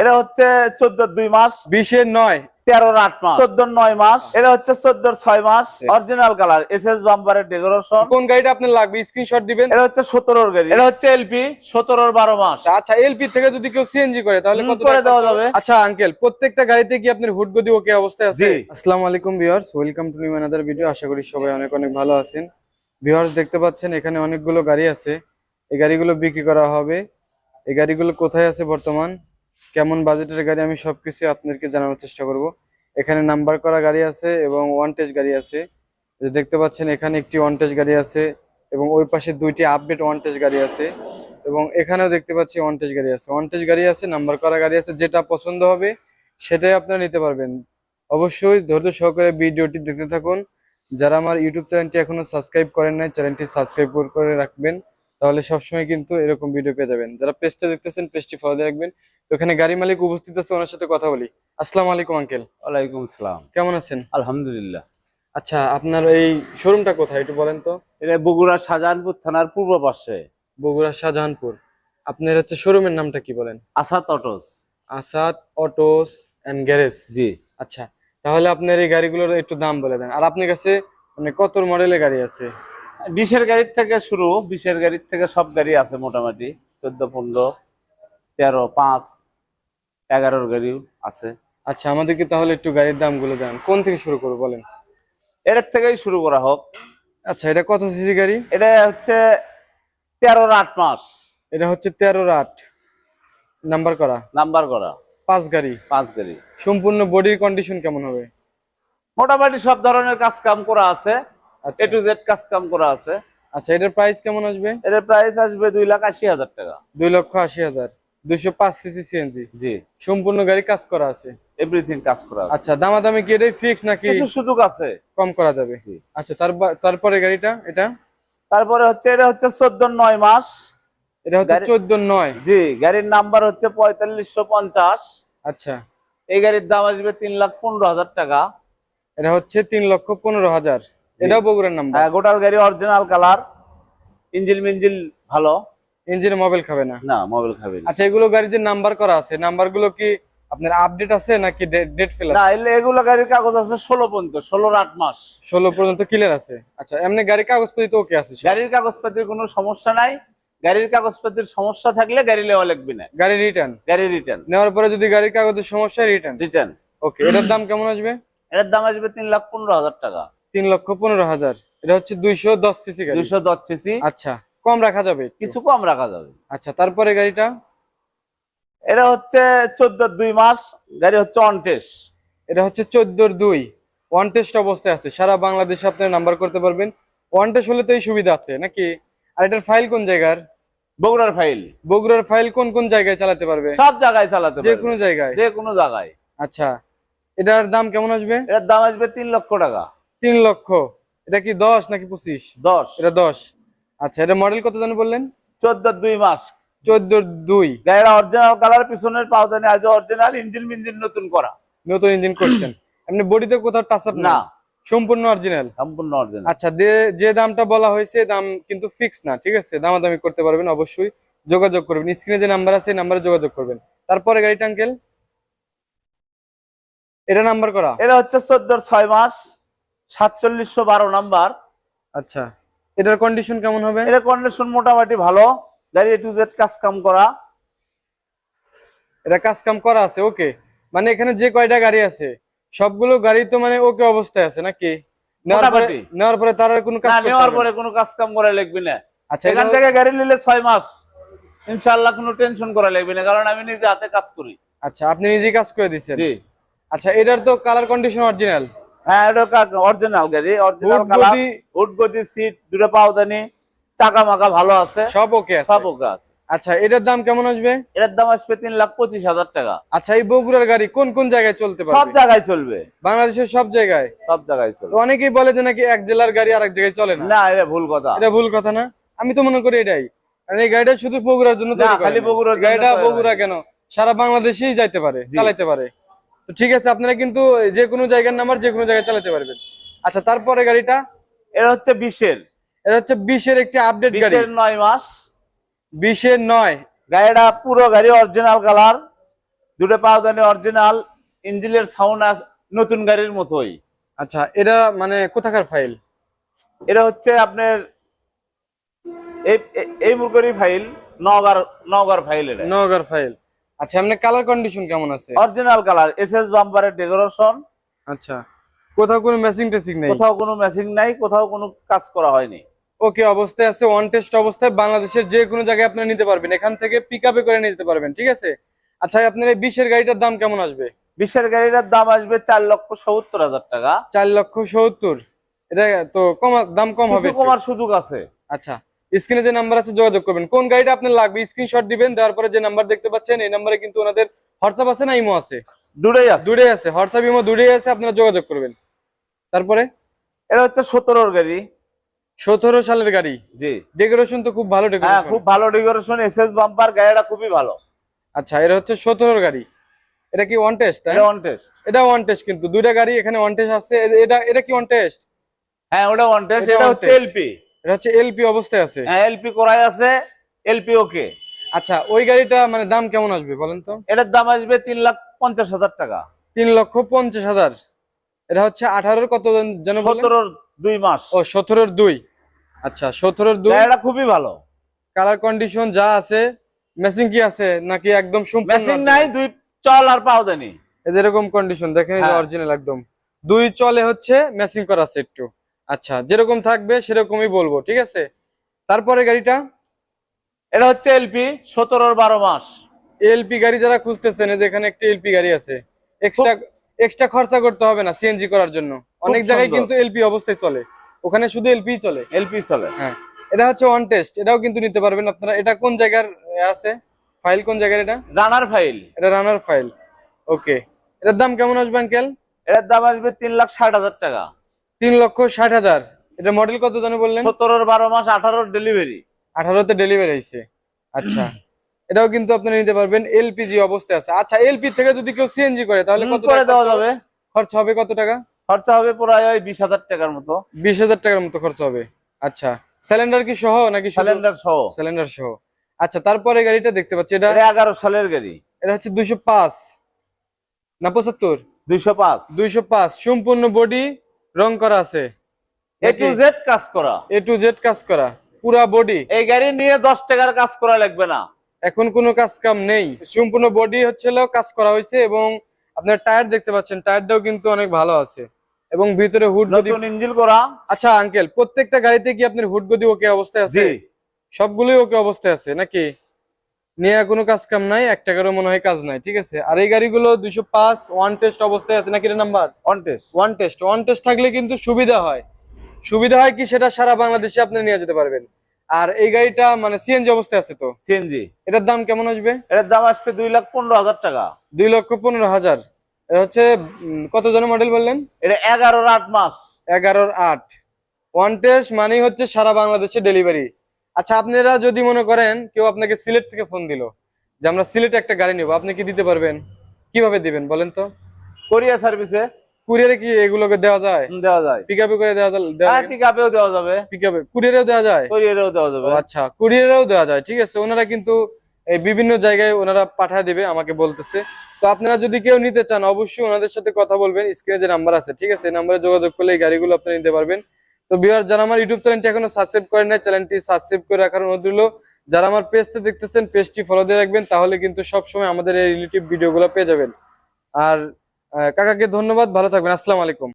এটা হচ্ছে চোদ্দ দুই মাস বিশের নয় তেরোর আট মাস। চোদ্দ নয় মাস। এটা হচ্ছে চোদ্দর ছয় মাস অরিজিনাল কালার এস এস বাম্পারের ডেকোরেশন কোন গাড়িটা আপনার লাগবে? স্ক্রিনশট দিবেন। এটা হচ্ছে সতেরোর গাড়ি। এটা হচ্ছে এলপি সতেরোর বারো মাস। আচ্ছা এলপি থেকে যদি কেউ সিএনজি করে তাহলে কত করে দেওয়া যাবে। আচ্ছা আঙ্কেল প্রত্যেকটা গাড়িতে কি আপনার হুড গদি ওকে অবস্থায় আছে? আসসালামু আলাইকুম viewers welcome to new video আশা করি সবাই অনেক অনেক ভালো আছেন। ভিউয়ার্স দেখতে পাচ্ছেন এখানে অনেকগুলো গাড়ি আছে। এই গাড়িগুলো বিক্রি করা হবে। এই গাড়িগুলো কোথায় আছে বর্তমান? কেমন বাজেটের গাড়ি আমি সবকিছু আপনাদেরকে জানানোর চেষ্টা করব। এখানে নাম্বার করা গাড়ি আছে এবং ওয়ান টেস্ট গাড়ি আছে। দেখতে পাচ্ছেন, এখানে একটি ওয়ান টেস্ট গাড়ি আছে এবং ওই পাশে দুইটি আপডেট ওয়ান টেস্ট গাড়ি আছে এবং এখানেও দেখতে পাচ্ছি ওয়ান টেস্ট গাড়ি আছে। ওয়ান টেস্ট গাড়ি আছে নাম্বার করা গাড়ি আছে, যেটা পছন্দ হবে সেটাই আপনারা নিতে পারবেন। অবশ্যই ধৈর্য সহকারে ভিডিওটি দেখতে থাকুন। যারা আমার ইউটিউব চ্যানেলটি এখনও সাবস্ক্রাইব করেন নাই, চ্যানেলটি সাবস্ক্রাইব করে রাখবেন। তাহলে সবসময় কিন্তু এরকম ভিডিও পেয়ে যাবেন। যারা পেজটা দেখতেছেন পেজটি ফলো দিয়ে রাখবেন। তো এখানে গাড়ি মালিক উপস্থিত আছে ওনার সাথে কথা বলি। আসসালামু আলাইকুম আঙ্কেল ওয়ালাইকুম আসসালাম। কেমন আছেন? আলহামদুলিল্লাহ। আচ্ছা আপনার এই শোরুমটা কোথায় একটু বলেন তো? এটা বগুড়া শাহজাহানপুর থানার পূর্ব পাশে। বগুড়া শাহজাহানপুর। আপনার হচ্ছে শোরুমের নামটা কি বলেন? Asad autos. Asad autos and garage ji. আচ্ছা তাহলে আপনার এই গাড়িগুলোর একটু দাম বলে দেন। আর আপনার কাছে মানে কত মডেলের গাড়ি আছে? বিশের গাড়ির থেকে শুরু বিশের গাড়ির থেকে সব গাড়ি আছে মোটামুটি। চোদ্দ পনেরো তেরো পাঁচ এগারোর গাড়িও আছে। আচ্ছা আমাদেরকে তাহলে একটু গাড়ির দামগুলো দেন। কোন থেকে শুরু করব বলেন? এটার থেকেই শুরু করা হোক। আচ্ছা এটা কত সিসি গাড়ি? এটা হচ্ছে তেরোর আট মাস। এটা হচ্ছে তেরোর আট। নাম্বার করা? নাম্বার করা। পাঁচ গাড়ি। পাঁচ গাড়ি। সম্পূর্ণ বডির কন্ডিশন কেমন হবে? মোটামুটি সব ধরনের কাজ কাম করা আছে। এ টু জেড কাজ কাম করা আছে। আচ্ছা এটার প্রাইস কেমন আসবে? এটার প্রাইস আসবে দুই লাখ আশি হাজার টাকা। দুই লক্ষ আশি হাজার। দুইশো পাঁচ সিসি সিএনজি জি। সম্পূর্ণ গাড়ি কাজ করা আছে? এভরিথিং কাজ করা আছে। আচ্ছা দামাদামি কি এটাই ফিক্স নাকি কিছু সুযোগ আছে? কম করা যাবে। আচ্ছা তারপরে গাড়িটা এটা? তারপরে হচ্ছে এটা হচ্ছে চোদ্দ নয় মাস। এটা হচ্ছে চোদ্দ নয়। জি গাড়ির নাম্বার হচ্ছে পঁয়তাল্লিশশো পঞ্চাশ। আচ্ছা। এই গাড়ির দাম আসবে তিন লাখ পনেরো হাজার টাকা। এটা হচ্ছে তিন লক্ষ পনেরো হাজার। এটাও বগুড়ার নাম্বার হ্যাঁ গোটাল গাড়ি অরিজিনাল কালার ইঞ্জিল মিঞ্জিল ভালো। ইঞ্জিনে মোবাইল খাবে না? না মোবাইল খাবে না। আচ্ছা এগুলো গাড়ি যে নাম্বার করা আছে নাম্বারগুলো কি আপনার আপডেট আছে নাকি ডেট ফেল না এগুলো গাড়ির কাগজ আছে ষোলো পর্যন্ত ষোলোর আট মাস। ষোলো পর্যন্ত ক্লিয়ার আছে? আচ্ছা এমনি গাড়ি কাগজপত্র তো ওকে আছে গাড়ির কাগজপাতির কোনো সমস্যা নাই। গাড়ির কাগজপাতির সমস্যা থাকলে গাড়ি লেওয়া লাগবে না। গাড়ি রিটার্ন গাড়ি রিটার্ন নেওয়ার পরে যদি গাড়ির কাগজের সমস্যা রিটার্ন রিটার্ন ওকে এটার দাম কেমন আসবে? এটার দাম আসবে তিন লাখ পনেরো হাজার টাকা। তিন লক্ষ পনেরো হাজার। এটা হচ্ছে দুইশো দশ সিসি দুইশো দশ সিসি। আচ্ছা কম রাখা যাবে কিছু কম রাখা যাবে। আচ্ছা তারপরে গাড়িটা? এটা হচ্ছে চোদ্দ দুই মাস গাড়ি হচ্ছে অন টেস্ট এটা হচ্ছে চোদ্দোর দুই। ওয়ান টেস্ট অবস্থায় আছে। সারা বাংলাদেশে আপনি নাম্বার করতে পারবেন। ওয়ান টেস্ট হলে তো এই সুবিধা আছে নাকি? আর এটার ফাইল কোন জায়গার? বগুড়ার ফাইল বগুড়ার ফাইল কোন কোন জায়গায় চালাতে পারবে? সব জায়গায় চালাতে যে কোনো জায়গায়? যে কোনো জায়গায়। আচ্ছা এটার দাম কেমন আসবে? এটার দাম আসবে তিন লক্ষ টাকা। তিন লক্ষ। এটা কি দশ নাকি পঁচিশ? দশ। এটা দশ। আচ্ছা এটা মডেল কত জানি বললেন? চোদ্দ দুই মাস। চোদ্দোর দুই। গাড়িটা অরিজিনাল কালার পিছনের পাওদানি আছে অরিজিনাল ইঞ্জিন মিঞ্জিন নতুন করা। নতুন ইঞ্জিন করছেন। এমনি বডিতে কোথাও টাচ আপ না। সম্পূর্ণ অরিজিনাল সম্পূর্ণ অরিজিনাল আচ্ছা যে- যে দামটা বলা হয়েছে দাম কিন্তু ফিক্স না ঠিক আছে? দামাদামি করতে পারবেন অবশ্যই। যোগাযোগ করবেন। স্ক্রিনে যে নাম্বার আছে নাম্বারে যোগাযোগ করবেন। তারপরে গাড়িটা আঙ্কেল এটা নাম্বার করা? এটা হচ্ছে চোদ্দ ছয় মাস। সাতচল্লিশশো বারো নাম্বার। আচ্ছা এটার কন্ডিশন কেমন হবে? এটা কন্ডিশন মোটামুটি ভালো। গাড়ি টু জেড কাজ কাম করা। এটা কাজ কাম করা আছে ওকে। মানে এখানে যে কয়টা গাড়ি আছে সবগুলো গাড়ি তো মানে ওকে অবস্থায় আছে নাকি? নেওয়ার পরে তার কোনো কাজ না নেওয়ার পরে কোনো কাজ কাম করা লাগবে না। আচ্ছা এখান থেকে গাড়ি নিলে ছয় মাস। ইনশাল্লাহ কোনো টেনশন করা লাগবে না কারণ আমি নিজে হাতে কাজ করি। আচ্ছা আপনি নিজেই কাজ করে দিচ্ছেন আচ্ছা এটার তো কালার কন্ডিশন অরিজিনাল হ্যাঁ এটা অরিজিনাল গাড়ি অরিজিনাল কালার গদি- সিট দুটো পাওদানি চাকা মাকা ভালো আছে সব ওকে আছে। সব ওকে আছে। আচ্ছা এটার দাম কেমন আসবে? এটার দাম আসবে তিন লাখ পঁচিশ হাজার টাকা। আচ্ছা এই বগুড়ার গাড়ি কোন কোন জায়গায় চলতে সব জায়গায় চলবে। বাংলাদেশের সব জায়গায়? সব জায়গায় চলবে। অনেকেই বলে যে নাকি এক জেলার গাড়ি আরেক জায়গায় চলে না। না এটা ভুল কথা। এটা ভুল কথা না? আমি তো মনে করি এটাই। কারণ এই গাড়িটা শুধু বগুড়ার জন্য তৈরি করা খালি বগুড়ার গাড়িটা বগুড়া কেন? সারা বাংলাদেশেই যাইতে পারে চালাইতে পারে। তো ঠিক আছে আপনারা কিন্তু যে কোনো জায়গার নাম্বার যে কোনো জায়গায় চালাতে পারবেন। আচ্ছা তারপরে গাড়িটা? এটা হচ্ছে বিশের। এটা হচ্ছে বিশের একটি আপডেট গাড়ি। নয় মাস। বিশের নয়। গাড়িটা পুরো গাড়ি অরিজিনাল কালার দুটো পাওদানি অরিজিনাল ইঞ্জিনের সাউন্ড নতুন গাড়ির মতোই। আচ্ছা এটা মানে কোথাকার ফাইল এটা হচ্ছে আপনার এই এই- এই মুরগরি ফাইল নগার নগার ফাইল এটা। নগর ফাইল আচ্ছা এমনি কালার কন্ডিশন কেমন আছে? অরিজিনাল কালার এস এস বাম্পারের ডেকোরেশন আচ্ছা কোথাও কোনো ম্যাচিং টেসিং নেই? কোথাও কোনো ম্যাচিং নাই কোথাও কোনো কাজ করা হয়নি। ওকে অবস্থায় আছে ওয়ান টেস্ট অবস্থায় বাংলাদেশের যে কোনো জায়গায় আপনি নিতে পারবেন। এখান থেকে পিক আপে করে নিতে পারবেন ঠিক আছে? আচ্ছা আপনার এই বিশের গাড়িটার দাম কেমন আসবে? বিশের গাড়িটার দাম আসবে চার লক্ষ সত্তর হাজার টাকা। চার লক্ষ সত্তর। এটা তো কম দাম কম হবে কমার সুযোগ আছে। আচ্ছা স্ক্রিনে যে নাম্বার আছে যোগাযোগ করবেন। কোন গাড়িটা আপনার লাগবে? স্ক্রিনশট দিবেন দেওয়ার পরে যে নাম্বার দেখতে পাচ্ছেন এই নাম্বারে কিন্তু ওনাদের হোয়াটসঅ্যাপ আছে না ইমো আছে? দুটোই আছে। দুটোই আছে। হোয়াটসঅ্যাপ ইমো দুটোই আছে আপনারা যোগাযোগ করবেন। তারপরে? এটা হচ্ছে সতেরোর গাড়ি। সতেরো সালের গাড়ি। জি। ডেকোরেশন তো খুব ভালো হ্যাঁ ডেকোরেশন খুব ভালো ডেকোরেশন এস এস বাম্পার গাড়িটা খুবই ভালো। আচ্ছা এটা হচ্ছে সতেরোর গাড়ি। এটা কি ওয়ান টেস্ট এটা অন টেস্ট এটা ওয়ান টেস্ট কিন্তু। দুইটা গাড়ি এখানে ওয়ান টেস্ট আছে। এটা এটা কি ওয়ান টেস্ট হ্যাঁ ওটা অন টেস্ট এটা হচ্ছে। এলপি এটা হচ্ছে এলপি অবস্থায় আছে। হ্যাঁ এলপি করাই আছে। এলপি ওকে আচ্ছা ওই গাড়িটা মানে দাম কেমন আসবে বলেন তো? এটার দাম আসবে তিন লাখ পঞ্চাশ হাজার টাকা। তিন লক্ষ পঞ্চাশ হাজার। এটা হচ্ছে আঠারোর কত জন- যেন? সতেরোর দুই মাস। ও সতেরোর দুই। আচ্ছা সতেরোর দুই। গাড়িটা খুবই ভালো। কালার কন্ডিশন যা আছে মেসিং কি আছে নাকি একদম সম্পূর্ণ ম্যাচিং নাই দুই চল আর পাওদানি এই যে এরকম কন্ডিশন দেখেন হ্যাঁ। অরিজিনাল একদম। দুই চলে হচ্ছে ম্যাচিং করা আছে একটু। আচ্ছা যেরকম থাকবে সেরকমই বলব ঠিক আছে? তারপরে গাড়িটা? এটা হচ্ছে এলপি সতেরোর বারো মাস। এলপি গাড়ি যারা খুঁজতেছেন এই যে এখানে একটা এলপি গাড়ি আছে। এক্সট্রা এক্সট্রা খরচা করতে হবে না সিএনজি করার জন্য। অনেক জায়গায় কিন্তু এলপি অবস্থায় চলে। ওখানে শুধু এলপি চলে। এলপি চলে। হ্যাঁ। এটা হচ্ছে ওয়ান টেস্ট এটাও কিন্তু নিতে পারবেন আপনারা। এটা কোন জায়গার আছে? ফাইল কোন জায়গার এটা? রানার ফাইল এটা রানার ফাইল ওকে এটার দাম কেমন আসবে আঙ্কেল এটার দাম আসবে তিন লাখ ষাট হাজার টাকা। তিন লক্ষ ষাট হাজার। এটা মডেল কত জানো বললেন? সতেরোর বারো মাস আঠারোর ডেলিভারি আঠারোতে ডেলিভারি হয়েছে। আচ্ছা এটাও কিন্তু আপনারা নিতে পারবেন। এলপিজি অবস্থায় আছে। আচ্ছা এলপি থেকে যদি কেউ সিএনজি করে তাহলে কত করে দেওয়া যাবে। খরচ হবে কত টাকা? খরচা হবে প্রায় ওই বিশ হাজার টাকার মতো। বিশ হাজার টাকার মতো খরচ হবে। আচ্ছা সিলিন্ডার কি সহ নাকি সিলিন্ডার সহ। সিলিন্ডার সহ? আচ্ছা তারপরে গাড়িটা দেখতে পাচ্ছি। এটা এটা এগারো সালের গাড়ি। এটা হচ্ছে দুইশো পাঁচ। না পঁচাত্তর? দুইশো পাঁচ। দুইশো পাঁচ। সম্পূর্ণ বডি রং করা আছে? এ টু জেড কাজ করা। এ টু জেড কাজ করা পুরা বডি এই গাড়ি নিয়ে দশ টাকার কাজ করা লাগবে না। এখন কোনো কাজ কাম নেই। সম্পূর্ণ বডি হচ্ছে হচ্ছিল কাজ করা হয়েছে এবং আপনার টায়ার দেখতে পাচ্ছেন টায়ারটাও কিন্তু অনেক ভালো আছে। এবং ভিতরে হুড গদি নতুন ইঞ্জিন করা। আচ্ছা আঙ্কেল প্রত্যেকটা গাড়িতে কি আপনার হুড গদি ওকে অবস্থায় আছে? জি। সবগুলোই ওকে অবস্থায় আছে নাকি? নিয়ে কোনো কাজ কাম নাই এক টাকারও মনে হয় কাজ নাই ঠিক আছে? আর এই গাড়িগুলো দুইশো পাঁচ ওয়ান টেস্ট অবস্থায় আছে নাকি number? One test one test one test থাকলে কিন্তু সুবিধা হয়। সুবিধা হয় কি সেটা সারা বাংলাদেশে আপনি নিয়ে যেতে পারবেন। আর এই গাড়িটা মানে সিএনজি অবস্থায় আছে তো? সিএনজি এটার দাম কেমন আসবে? এটার দাম আসবে দুই লাখ পনেরো হাজার টাকা। দুই লক্ষ পনেরো হাজার। এটা হচ্ছে কত জন মডেল বললেন? এটা এগারোর আট মাস। এগারোর আট। ওয়ান টেস্ট মানেই হচ্ছে সারা বাংলাদেশে ডেলিভারি আচ্ছা আপনারা যদি মনে করেন কেউ আপনাকে সিলেট থেকে ফোন দিল যে আমরা সিলেটে একটা গাড়ি নেব আপনি কি দিতে পারবেন? কীভাবে দিবেন বলেন তো? কোরিয়া সার্ভিসে কুরিয়ারে কি এগুলোকে দেওয়া যায়? দেওয়া যায়। পিক আপে করে দেওয়া যায় হ্যাঁ পিক আপেও দেওয়া যাবে। পিক আপে কুরিয়ারেও দেওয়া যায়? কোরিয়ারেও দেওয়া যাবে। আচ্ছা কুরিয়ারেও দেওয়া যায় ঠিক আছে। ওনারা কিন্তু এই বিভিন্ন জায়গায় ওনারা পাঠায় দিবে আমাকে বলতেছে। তো আপনারা যদি কেউ নিতে চান অবশ্যই ওনাদের সাথে কথা বলবেন। স্ক্রিনে যে নাম্বার আছে ঠিক আছে এই নাম্বারে যোগাযোগ করলে এই গাড়িগুলো আপনারা নিতে পারবেন। তো বিহার যারা আমার ইউটিউব চ্যানেলটি এখনও সাবস্ক্রাইব করেন নাই চ্যানেলটি সাবস্ক্রাইব করে রাখার অনুরোধ রইল। যারা আমার পেজটা দেখতেছেন পেজটি ফলো দিয়ে রাখবেন, তাহলে কিন্তু সবসময় আমাদের এই রিলেটিভ ভিডিওগুলো পেয়ে যাবেন। আর কাকাকে ধন্যবাদ, ভালো থাকবেন, আসসালামু আলাইকুম।